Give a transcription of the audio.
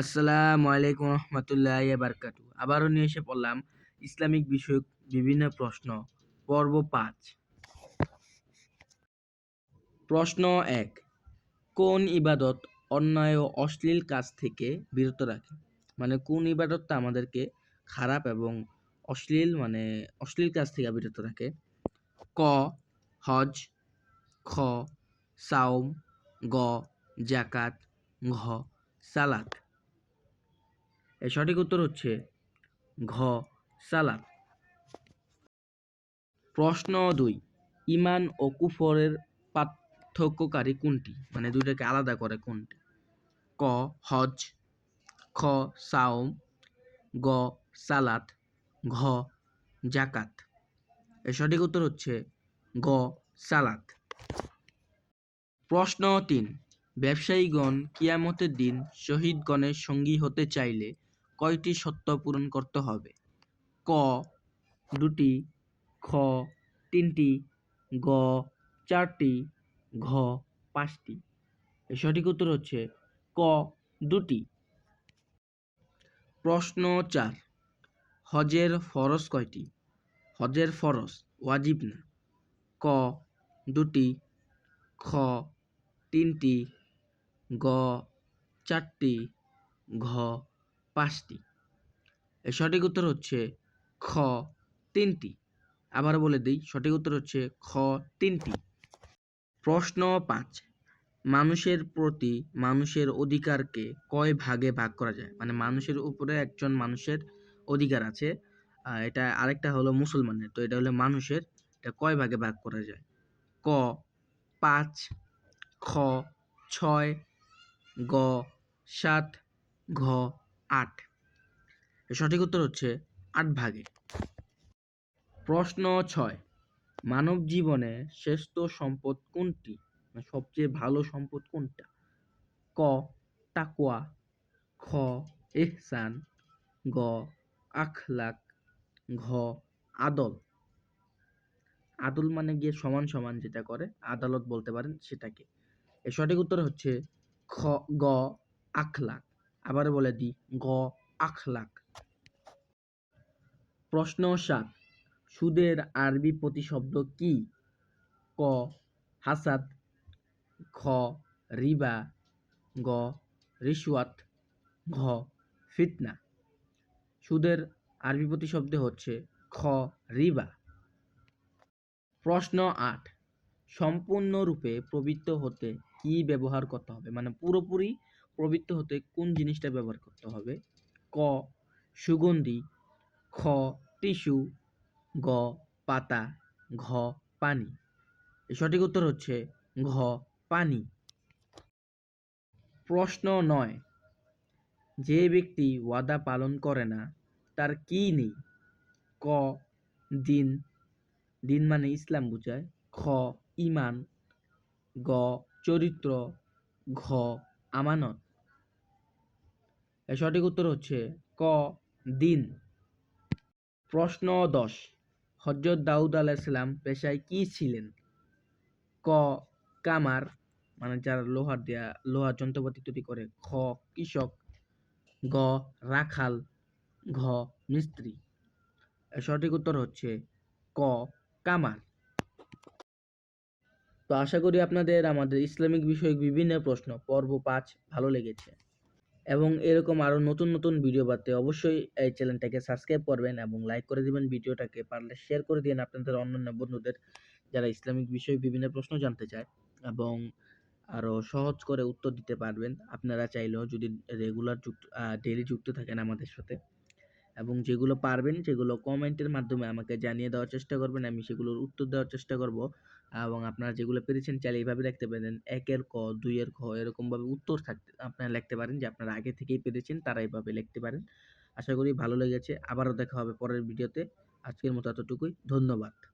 আসসালামু আলাইকুম রহমতুল্লাহ বারকাতু। আবারও নিয়ে এসে পড়লাম ইসলামিক বিষয়ক বিভিন্ন প্রশ্ন, পর্ব পাঁচ। প্রশ্ন এক, কোন ইবাদত অন্যায় ও অশ্লীল কাজ থেকে বিরত রাখে? মানে কোন ইবাদতটা আমাদেরকে খারাপ এবং অশ্লীল মানে অশ্লীল কাজ থেকে বিরত রাখে? ক, হজ, খ, সাওম, গ জাকাত ঘ, সালাত। এর সঠিক উত্তর হচ্ছে ঘ সালাত প্রশ্ন দুই ইমান ও কুফরের পার্থক্যকারী কোনটি? মানে দুইটাকে আলাদা করে কোনটি? ক, হজ, খ, সাওম, গ সালাত ঘ জাকাত এর সঠিক উত্তর হচ্ছে গ সালাত প্রশ্ন তিন, ব্যবসায়ীগণ কিয়ামতের দিন শহীদগণের সঙ্গী হতে চাইলে কয়টি সত্য পূরণ করতে হবে? ক, দুটি, খ, তিনটি, গ, চারটি, ঘ, পাঁচটি। সঠিক উত্তর হচ্ছে ক, দুটি। প্রশ্ন চার, হজের ফরজ কয়টি? হজের ফরজ ওয়াজিব না। ক, দুটি, খ, তিনটি, গ, চারটি, ঘ পাঁচটি। এর সঠিক উত্তর হচ্ছে খ, তিনটি। আবার বলে দিই, সঠিক উত্তর হচ্ছে খ, তিনটি। প্রশ্ন পাঁচ, মানুষের প্রতি মানুষের অধিকারকে কয় ভাগে ভাগ করা যায়? মানে মানুষের উপরে একজন মানুষের অধিকার আছে এটা আরেকটা হলো মুসলমানের। তো এটা হলো মানুষের, এটা কয় ভাগে ভাগ করা যায়? ক, পাঁচ, খ, ছয়, গ, সাত, ঘ আট। সঠিক উত্তর হচ্ছে আট ভাগে। প্রশ্ন ছয়। মানব জীবনে শ্রেষ্ঠ সম্পদ কোনটি? সবচেয়ে ভালো সম্পদ কোনটা? ক তাকুয়া খ, এহসান, গ, আখলাক, ঘ, আদল। আদল মানে গিয়ে সমান সমান যেটা করে, আদালত বলতে পারেন সেটাকে। এর সঠিক উত্তর হচ্ছে খ, গ, আখলাক। আবার বলে দিই, গ, আখলাক। প্রশ্ন সাত, সুদের আরবি প্রতিশব্দ কি? ক, হাসাদ খ রিবা, গ, রিশওয়াত, ঘ, ফিতনা। সুদের আরবি প্রতিশব্দ হচ্ছে খ, রিবা। প্রশ্ন আট, সম্পূর্ণরূপে প্রবৃত্ত হতে কি ব্যবহার করতে হবে? মানে পুরোপুরি প্রবৃত্ত হতে কোন জিনিসটা ব্যবহার করতে হবে? ক, সুগন্ধি, খ, টিস্যু, গ, পাতা, ঘ, পানি। সঠিক উত্তর হচ্ছে ঘ, পানি। প্রশ্ন নয়, যে ব্যক্তি ওয়াদা পালন করে না, তার কি নেই? ক, দিন। দিন মানে ইসলাম বুঝায়। খ ইমান গ, চরিত্র। ঘ, আমানত। এর সঠিক উত্তর হচ্ছে ক, দিন। প্রশ্ন দশ। হজরত দাউদ আলাইসাল্লাম পেশায় কি ছিলেন? ক, কামার মানে যারা লোহার দেয়া লোহার যন্ত্রপাতি তৈরি করে। খ, কৃষক। গ, রাখাল। ঘ, মিস্ত্রি। সঠিক উত্তর হচ্ছে ক, কামার। তো আশা করি আপনাদের আমাদের ইসলামিক বিষয়ক বিভিন্ন প্রশ্ন পর্ব পাঁচ ভালো লেগেছে। এবং এরকম আরও নতুন নতুন ভিডিও পাতে অবশ্যই এই চ্যানেলটাকে সাবস্ক্রাইব করবেন এবং লাইক করে দিবেন ভিডিওটাকে পারলে শেয়ার করে দিন আপনাদের অন্যান্য বন্ধুদের যারা ইসলামিক বিষয়ে বিভিন্ন প্রশ্ন জানতে চায় এবং আরও সহজ করে উত্তর দিতে পারবেন। আপনারা চাইলেও যদি রেগুলার যুক্ত ডেইলি যুক্ত থাকেন আমাদের সাথে। এবং যেগুলো পারবেন সেগুলো কমেন্টের মাধ্যমে আমাকে জানিয়ে দেওয়ার চেষ্টা করবেন, আমি সেগুলোর উত্তর দেওয়ার চেষ্টা করব। এবং আপনারা যেগুলো পেরেছেন চাইলে এইভাবে লিখতে পারেন, একের ক, দুইয়ের খ, এরকমভাবে উত্তর থাকতে, আপনারা লিখতে পারেন যে আপনারা আগে থেকেই পেরেছেন, তারা এইভাবে লিখতে পারেন। আশা করি ভালো লেগেছে, আবারও দেখা হবে পরের ভিডিওতে। আজকের মতো এতটুকুই, ধন্যবাদ।